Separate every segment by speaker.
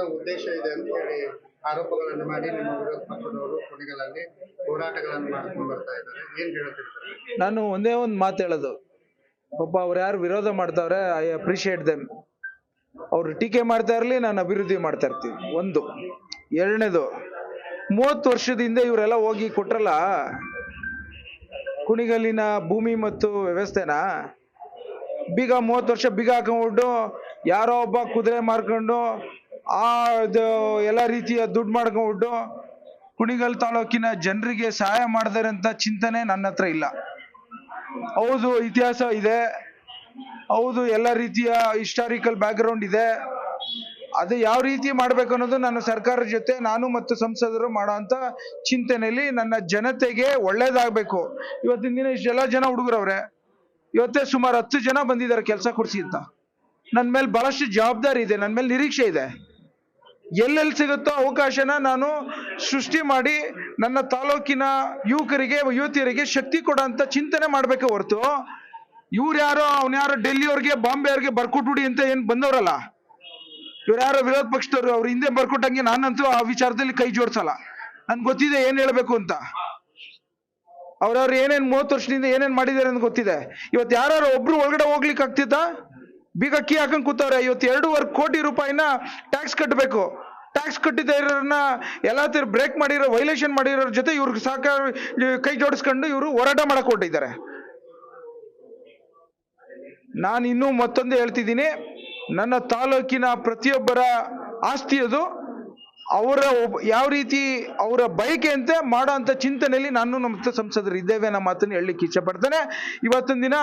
Speaker 1: ಮಾಡುವಂತ ಉದ್ದೇಶ ಇದೆ ಅಂತ ಹೇಳಿ ಆರೋಪಗಳನ್ನು ಮಾಡಿ ನಿಮ್ಮ ವಿರೋಧ ಪಕ್ಷದವರು ಕೊನೆಗಳಲ್ಲಿ ಹೋರಾಟಗಳನ್ನು ಮಾಡ್ಕೊಂಡು ಬರ್ತಾ ಇದ್ದಾರೆ. ಏನ್ ಹೇಳ್ತಿರ್ತಾರೆ
Speaker 2: ನಾನು ಒಂದೇ ಒಂದು ಮಾತು ಹೇಳೋದು. ಒಬ್ಬ ಅವ್ರು ಯಾರು ವಿರೋಧ ಮಾಡ್ತಾವ್ರೆ, ಐ ಅಪ್ರಿಷಿಯೇಟ್ ದೆಮ್. ಅವ್ರು ಟೀಕೆ ಮಾಡ್ತಾ ಇರಲಿ, ನಾನು ಅಭಿವೃದ್ಧಿ ಮಾಡ್ತಾ ಇರ್ತೀನಿ. ಒಂದು. ಎರಡನೇದು, ಮೂವತ್ತು ವರ್ಷದಿಂದ ಇವರೆಲ್ಲ ಹೋಗಿ ಕೊಟ್ರಲ್ಲ, ಕುಣಿಗಲ್ಲಿನ ಭೂಮಿ ಮತ್ತು ವ್ಯವಸ್ಥೆನ, ಬೀಗ ಮೂವತ್ತು ವರ್ಷ ಬೀಗ ಹಾಕೊಂಡ್ಬಿಟ್ಟು ಯಾರೋ ಒಬ್ಬ ಕುದುರೆ ಮಾರ್ಕೊಂಡು ಆ ಎಲ್ಲ ರೀತಿಯ ದುಡ್ಡು ಮಾಡ್ಕೊಂಡ್ಬಿಟ್ಟು ಕುಣಿಗಲ್ ತಾಲೂಕಿನ ಜನರಿಗೆ ಸಹಾಯ ಮಾಡಿದಾರೆ ಅಂತ ಚಿಂತನೆ ನನ್ನ ಹತ್ರ ಇಲ್ಲ. ಹೌದು, ಇತಿಹಾಸ ಇದೆ. ಹೌದು, ಎಲ್ಲ ರೀತಿಯ ಹಿಸ್ಟಾರಿಕಲ್ ಬ್ಯಾಕ್ಗ್ರೌಂಡ್ ಇದೆ. ಅದು ಯಾವ ರೀತಿ ಮಾಡ್ಬೇಕು ಅನ್ನೋದು ನಾನು ಸರ್ಕಾರದ ಜೊತೆ ನಾನು ಮತ್ತು ಸಂಸದರು ಮಾಡೋ ಅಂತ ಚಿಂತನೆಯಲ್ಲಿ ನನ್ನ ಜನತೆಗೆ ಒಳ್ಳೇದಾಗಬೇಕು. ಇವತ್ತಿನ ದಿನ ಇಷ್ಟೆಲ್ಲ ಜನ ಹುಡುಗರವ್ರೆ, ಇವತ್ತೇ ಸುಮಾರು ಹತ್ತು ಜನ ಬಂದಿದ್ದಾರೆ ಕೆಲಸ ಕೊಡ್ಸಿ ಅಂತ. ನನ್ನ ಮೇಲೆ ಬಹಳಷ್ಟು ಜವಾಬ್ದಾರಿ ಇದೆ ನನ್ನ ಮೇಲೆ ನಿರೀಕ್ಷೆ ಇದೆ. ಎಲ್ಲೆಲ್ಲಿ ಸಿಗುತ್ತೋ ಅವಕಾಶನ ನಾನು ಸೃಷ್ಟಿ ಮಾಡಿ ನನ್ನ ತಾಲೂಕಿನ ಯುವಕರಿಗೆ, ಯುವತಿಯರಿಗೆ ಶಕ್ತಿ ಕೊಡೋಂಥ ಚಿಂತನೆ ಮಾಡಬೇಕೆ ಹೊರತು. ಇವ್ರು ಯಾರೋ, ಅವ್ನ ಯಾರೋ ಡೆಲ್ಲಿಯವ್ರಿಗೆ ಬಾಂಬೆ ಅವ್ರಿಗೆ ಬರ್ಕೊಟ್ಬಿಡಿ ಅಂತ ಏನು ಬಂದವರಲ್ಲ. ಇವ್ರು ಯಾರೋ ವಿರೋಧ ಪಕ್ಷದವ್ರು, ಅವ್ರ ಹಿಂದೆ ಬರ್ಕೊಟ್ಟಂಗೆ ನಾನಂತೂ ಆ ವಿಚಾರದಲ್ಲಿ ಕೈ ಜೋಡಿಸಲ್ಲ. ನನ್ಗೆ ಗೊತ್ತಿದೆ ಏನು ಹೇಳಬೇಕು ಅಂತ. ಅವ್ರವ್ರು ಏನೇನು ಮೂವತ್ತು ವರ್ಷದಿಂದ ಏನೇನು ಮಾಡಿದ್ದಾರೆ ಅಂತ ಗೊತ್ತಿದೆ. ಇವತ್ತು ಯಾರು ಒಬ್ರು ಒಳಗಡೆ ಹೋಗ್ಲಿಕ್ಕೆ ಆಗ್ತಿತ್ತಾ ಬೀಗ ಕೀ ಹಾಕೊಂಡ್ ಕೂತವ್ರೆ ಇವತ್ತು ಎರಡೂವರೆ ಕೋಟಿ ರೂಪಾಯಿನ ಟ್ಯಾಕ್ಸ್ ಕಟ್ಟಬೇಕು ಟ್ಯಾಕ್ಸ್ ಕಟ್ಟಿದ ಇರೋರನ್ನ ಎಲ್ಲ ತರ ಬ್ರೇಕ್ ಮಾಡಿರೋ ವೈಲೇಷನ್ ಮಾಡಿರೋರ ಜೊತೆ ಇವ್ರಿಗೆ ಸಾಕಾರ ಕೈ ಜೋಡಿಸ್ಕೊಂಡು ಇವರು ಹೋರಾಟ ಮಾಡಕ್ ಹೊಟ್ಟಿದ್ದಾರೆ ನಾನು ಇನ್ನೂ ಮತ್ತೊಂದು ಹೇಳ್ತಿದ್ದೀನಿ. ನನ್ನ ತಾಲೂಕಿನ ಪ್ರತಿಯೊಬ್ಬರ ಆಸ್ತಿ ಅದು. ಅವರ ಯಾವ ರೀತಿ ಅವರ ಬಯಕೆಯಂತೆ ಮಾಡೋ ಅಂತ ಚಿಂತನೆಯಲ್ಲಿ ನಾನು ನಮ್ಮ ಸಂಸದರು ಇದ್ದೇವೆ ಅನ್ನೋ ಮಾತನ್ನು ಹೇಳಲಿಕ್ಕೆ ಇಷ್ಟಪಡ್ತೇನೆ ಇವತ್ತಿನ ದಿನ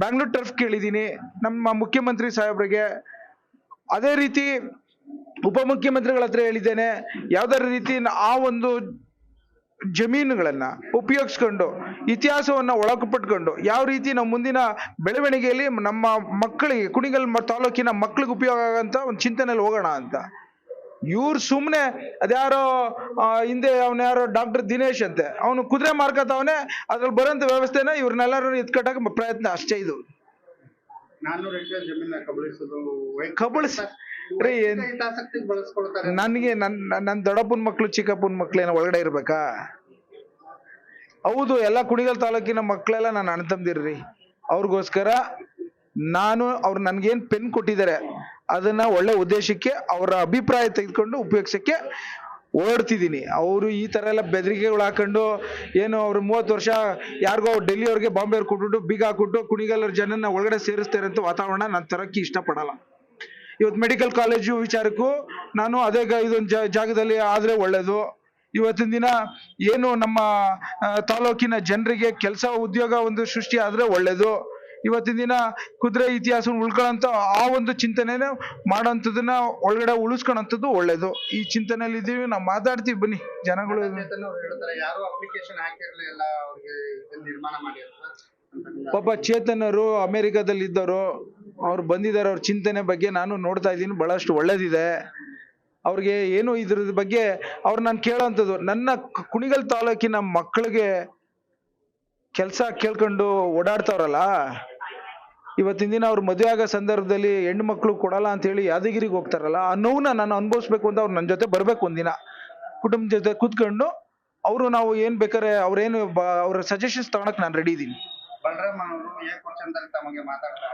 Speaker 2: ಬ್ಯಾಂಗ್ಳೂರ್ ಟರ್ಫ್ ಕೇಳಿದ್ದೀನಿ. ನಮ್ಮ ಮುಖ್ಯಮಂತ್ರಿ ಸಾಹೇಬ್ರಿಗೆ ಅದೇ ರೀತಿ ಉಪಮುಖ್ಯಮಂತ್ರಿಗಳ ಹತ್ರ ಹೇಳಿದ್ದೇನೆ. ಯಾವ್ದಾರ ರೀತಿ ಆ ಒಂದು ಜಮೀನುಗಳನ್ನು ಉಪಯೋಗಿಸ್ಕೊಂಡು, ಇತಿಹಾಸವನ್ನ ಒಳಪಟ್ಕೊಂಡು ಯಾವ ರೀತಿ ನಾವು ಮುಂದಿನ ಬೆಳವಣಿಗೆಯಲ್ಲಿ ನಮ್ಮ ಮಕ್ಕಳಿಗೆ ಕುಣಿಗಲ್ ತಾಲೂಕಿನ ಮಕ್ಕಳಿಗೆ ಉಪಯೋಗ ಆಗಂತ ಒಂದು ಚಿಂತನೆಯಲ್ಲಿ ಹೋಗೋಣ ಅಂತ. ಇವ್ರು ಸುಮ್ಮನೆ ಅದ್ಯಾರೋ ಹಿಂದೆ ಅವನ ಯಾರೋ ಡಾಕ್ಟರ್ ದಿನೇಶ್ ಅಂತೆ. ಅವನು ಕುದುರೆ ಮಾರ್ಕತಾವನೆ ಅದ್ರಲ್ಲಿ ಬರೋಂಥ ವ್ಯವಸ್ಥೆನ ಇವ್ರನ್ನೆಲ್ಲರೂ ಎತ್ಕಟ್ಟಕ್ಕೆ ಪ್ರಯತ್ನ ಅಷ್ಟೇ ಇದು. ಕಬಳಿಸ್ ರೀ ಏನ್ ನನಗೆ ನನ್ನ ನನ್ನ ದೊಡ್ಡಪ್ಪನ ಮಕ್ಕಳು ಚಿಕ್ಕಪ್ಪನ ಮಕ್ಳೇನೋ ಒಳಗಡೆ ಇರ್ಬೇಕಾ? ಹೌದು ಎಲ್ಲ ಕುಣಿಗಲ್ ತಾಲೂಕಿನ ಮಕ್ಕಳೆಲ್ಲ ನಾನು ಅಣ್ತಂದಿರ್ರಿ ಅವ್ರಿಗೋಸ್ಕರ ನಾನು ಅವ್ರು ನನ್ಗೇನ್ ಪೆನ್ ಕೊಟ್ಟಿದ್ದಾರೆ. ಅದನ್ನ ಒಳ್ಳೆ ಉದ್ದೇಶಕ್ಕೆ ಅವರ ಅಭಿಪ್ರಾಯ ತೆಗೆದುಕೊಂಡು ಉಪಯೋಗಿಸಕ್ಕೆ ಓಡ್ತಿದ್ದೀನಿ ಅವರು ಈ ತರ ಎಲ್ಲ ಬೆದರಿಕೆಗಳು ಹಾಕೊಂಡು ಏನು ಅವ್ರು ಮೂವತ್ತು ವರ್ಷ ಯಾರಿಗೋ ಡೆಲ್ಲಿ ಅವ್ರಿಗೆ ಬಾಂಬೆ ಕೊಟ್ಬಿಟ್ಟು ಬೀಗ ಹಾಕ್ಬಿಟ್ಟು ಕುಣಿಗಲ್ಲರ ಜನನ ಒಳಗಡೆ ಸೇರಿಸ್ತಾರೆ ಅಂತ ವಾತಾವರಣ ನಾನು ತರಕ್ಕೆ ಇಷ್ಟಪಡಲ್ಲ. ಇವತ್ತು ಮೆಡಿಕಲ್ ಕಾಲೇಜು ವಿಚಾರಕ್ಕೂ ನಾನು ಅದೇ ಇದೊಂದು ಜಾಗದಲ್ಲಿ ಆದ್ರೆ ಒಳ್ಳೆಯದು ಇವತ್ತಿನ ದಿನ ಏನು ನಮ್ಮ ತಾಲೂಕಿನ ಜನರಿಗೆ ಕೆಲಸ ಉದ್ಯೋಗ ಒಂದು ಸೃಷ್ಟಿ ಆದ್ರೆ ಒಳ್ಳೇದು. ಇವತ್ತಿನ ದಿನ ಕುದುರೆ ಇತಿಹಾಸ ಉಳ್ಕೊಳ್ಳೋಂಥ ಆ ಒಂದು ಚಿಂತನೆನ ಮಾಡೋಂಥದ್ದನ್ನ ಒಳಗಡೆ ಉಳಿಸ್ಕೊಳ್ಳೋಂಥದ್ದು ಒಳ್ಳೇದು. ಈ ಚಿಂತನೆಯಲ್ಲಿ ಇದ್ದೀವಿ ನಾವು ಮಾತಾಡ್ತೀವಿ ಬನ್ನಿ. ಜನಗಳು
Speaker 1: ಚೇತನ್ ಯಾರು ಅಪ್ಲಿಕೇಶನ್ ಹಾಕಿರ್ಲಿಲ್ಲ ಅವ್ರಿಗೆ ಇದನ್ನ ನಿರ್ಮಾಣ ಮಾಡಿ
Speaker 2: ಪಾಪ ಚೇತನರು ಅಮೆರಿಕದಲ್ಲಿ ಇದ್ದವರು ಅವ್ರು ಬಂದಿದ್ದಾರೆ ಅವ್ರ ಚಿಂತನೆ ಬಗ್ಗೆ ನಾನು ನೋಡ್ತಾ ಇದ್ದೀನಿ ಬಹಳಷ್ಟು ಒಳ್ಳೇದಿದೆ. ಅವ್ರಿಗೆ ಏನು ಇದ್ರ ಬಗ್ಗೆ ಅವ್ರು ನಾನು ಕೇಳೋಂಥದ್ದು. ನನ್ನ ಕುಣಿಗಲ್ ತಾಲೂಕಿನ ಮಕ್ಕಳಿಗೆ ಕೆಲಸ ಕೇಳ್ಕೊಂಡು ಓಡಾಡ್ತಾವ್ರಲ್ಲ ಇವತ್ತಿನ ದಿನ ಅವ್ರು ಮದುವೆ ಆಗೋ ಸಂದರ್ಭದಲ್ಲಿ ಹೆಣ್ಣು ಮಕ್ಕಳು ಕೊಡಲ್ಲ ಅಂತ ಹೇಳಿ ಯಾದಗಿರಿಗೆ ಹೋಗ್ತಾರಲ್ಲ ಆ ನೋವನ್ನ ನಾನು ಅನುಭವಿಸ್ಬೇಕು ಅಂತ ಅವ್ರು ನನ್ನ ಜೊತೆ ಬರ್ಬೇಕು ಒಂದಿನ. ಕುಟುಂಬದ ಜೊತೆ ಕೂತ್ಕೊಂಡು ಅವರು ನಾವು ಏನು ಬೇಕಾದ್ರೆ ಅವ್ರೇನು ಅವ್ರ ಸಜೆಷನ್ಸ್ ತಗೊಳಕ್ ನಾನು ರೆಡಿ ಇದ್ದೀನಿ.
Speaker 1: ಬಲರಾಮ್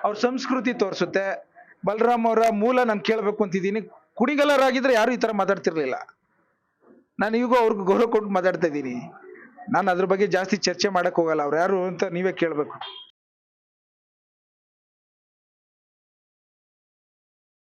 Speaker 2: ಅವರು ಸಂಸ್ಕೃತಿ ತೋರಿಸುತ್ತೆ. ಬಲರಾಮ್ ಅವರ ಮೂಲ ನಾನು ಕೇಳಬೇಕು ಅಂತಿದ್ದೀನಿ ಕುಣಿಗಲರಾಗಿದ್ರೆ ಯಾರು ಈ ತರ ಮಾತಾಡ್ತಿರ್ಲಿಲ್ಲ. ನಾನು ಈಗ ಅವ್ರಿಗೆ ಗೌರವ ಕೊಟ್ಟು ಮಾತಾಡ್ತಾ ಇದ್ದೀನಿ. ನಾನು ಅದ್ರ ಬಗ್ಗೆ ಜಾಸ್ತಿ ಚರ್ಚೆ ಮಾಡಕ್ ಹೋಗಲ್ಲ. ಅವ್ರು ಯಾರು ಅಂತ ನೀವೇ ಕೇಳಬೇಕು.